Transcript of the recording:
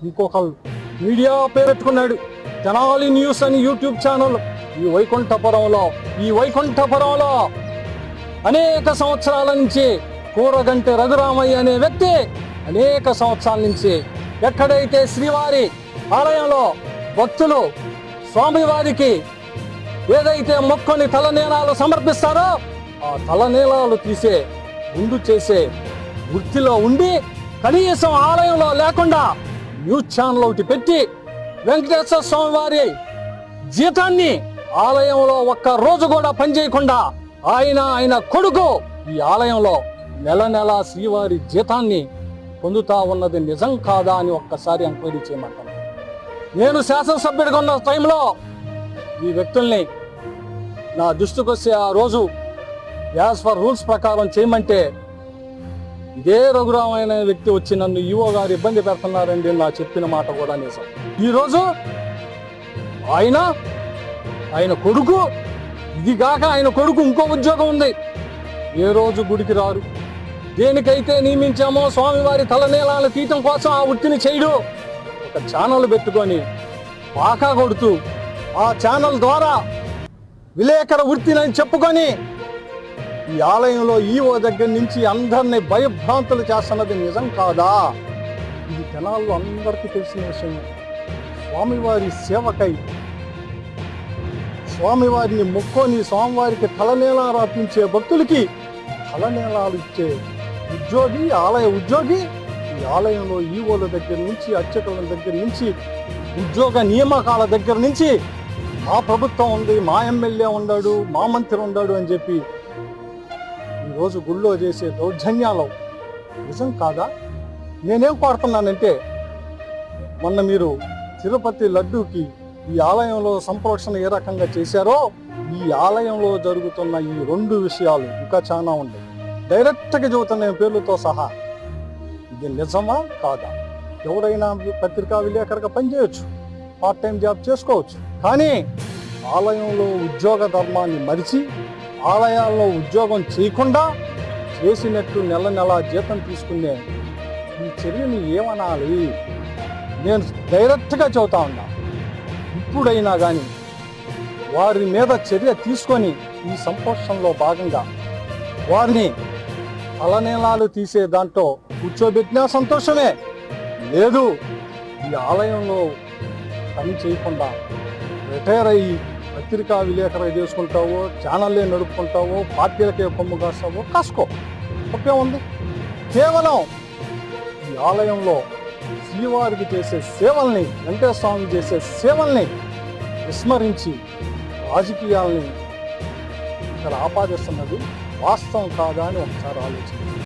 ఇంకొకళ్ళు మీడియా పేరెట్టుకున్నాడు తెనాలి న్యూస్ అని యూట్యూబ్ ఛానల్. ఈ వైకుంఠపురంలో ఈ వైకుంఠపురంలో అనేక సంవత్సరాల నుంచి కూరగంటి రఘురామయ్య అనే వ్యక్తి అనేక సంవత్సరాల నుంచి ఎక్కడైతే శ్రీవారి ఆలయంలో భక్తులు స్వామివారికి ఏదైతే మొక్కని తలనీలాలు సమర్పిస్తారో ఆ తలనీలాలు తీసే ముందు చేసే వృత్తిలో ఉండి కనీసం ఆలయంలో లేకుండా న్యూస్ ఛానల్ ఒకటి పెట్టి వెంకటేశ్వర స్వామి వారి జీతాన్ని ఆలయంలో ఒక్క రోజు కూడా పనిచేయకుండా ఆయన ఆయన కొడుకు ఈ ఆలయంలో నెల నెల శ్రీవారి జీతాన్ని పొందుతా ఉన్నది నిజం కాదా అని ఒక్కసారి ఎంక్వైరీ చేయమంటాను. నేను శాసనసభ్యుడిగా ఉన్న టైంలో ఈ వ్యక్తుల్ని నా దృష్టికి ఆ రోజు యాజ్ ఫర్ రూల్స్ ప్రకారం చేయమంటే ఇదే రఘురామ అనే వ్యక్తి వచ్చి నన్ను ఈవో గారు ఇబ్బంది పెడుతున్నారండి నా చెప్పిన మాట కూడా నిజం. ఈరోజు ఆయన ఆయన కొడుకు ఇది కాక ఆయన కొడుకు ఇంకో ఉద్యోగం ఉంది. ఏ రోజు గుడికి రారు. దేనికైతే నియమించామో స్వామివారి తలనీలాలు తీయటం కోసం ఆ వృత్తిని చేయడు. ఒక ఛానల్ పెట్టుకొని పాకా కొడుతూ ఆ ఛానల్ ద్వారా విలేకర వృత్తిని అని చెప్పుకొని ఈ ఆలయంలో ఈవో దగ్గర నుంచి అందరినీ భయభ్రాంతులు చేస్తున్నది నిజం కాదా? ఇది జనాల్లో అందరికీ తెలిసిన విషయం. స్వామివారి సేవకై స్వామివారిని మొక్కొని స్వామివారికి తలనీలాలు అర్పించే భక్తులకి తలనేలాలు ఇచ్చే ఉద్యోగి ఆలయ ఉద్యోగి ఈ ఆలయంలో ఈవోల దగ్గర నుంచి అర్చకుల దగ్గర నుంచి ఉద్యోగ నియామకాల దగ్గర నుంచి మా ప్రభుత్వం ఉంది మా ఎమ్మెల్యే ఉన్నాడు మా మంత్రి ఉన్నాడు అని చెప్పి రోజు గుళ్ళో చేసే దౌర్జన్యాలు నిజం కాదా? నేనేం కోరుతున్నానంటే మొన్న మీరు తిరుపతి లడ్డూకి ఈ ఆలయంలో సంప్రోక్షణ ఏ రకంగా చేశారో ఈ ఆలయంలో జరుగుతున్న ఈ రెండు విషయాలు ఇంకా చాలా ఉన్నాయి. డైరెక్ట్గా చెబుతున్న పేర్లతో సహా ఇది నిజమా కాదా? ఎవరైనా పత్రికా విలేకరుగా పనిచేయొచ్చు పార్ట్ టైం జాబ్ చేసుకోవచ్చు. కానీ ఆలయంలో ఉద్యోగ ధర్మాన్ని మరిచి ఆలయాల్లో ఉద్యోగం చేయకుండా చేసినట్టు నెల నెల జీతం తీసుకునే ఈ చర్యని ఏమనాలి? నేను డైరెక్ట్గా చెబుతా ఉన్నా. ఇప్పుడైనా కానీ వారి మీద చర్య తీసుకొని ఈ సంపోషణలో భాగంగా వారిని తలనీలాలు తీసే దాంట్లో కూర్చోబెట్టినా సంతోషమే. లేదు ఈ ఆలయంలో పని చేయకుండా రిటైర్ అయ్యి పత్రికా విలేకరు చేసుకుంటావో ఛానల్లే నడుపుకుంటావో పార్టీలకే కొమ్ము కాస్తావో కాసుకో. ఒకే ఉంది. కేవలం ఈ ఆలయంలో శ్రీవారికి చేసే సేవల్ని వెంకటేశ్వర చేసే సేవల్ని విస్మరించి రాజకీయాల్ని ఇక్కడ ఆపాదిస్తున్నది వాస్తవం కాదా అని ఒకసారి ఆలోచించారు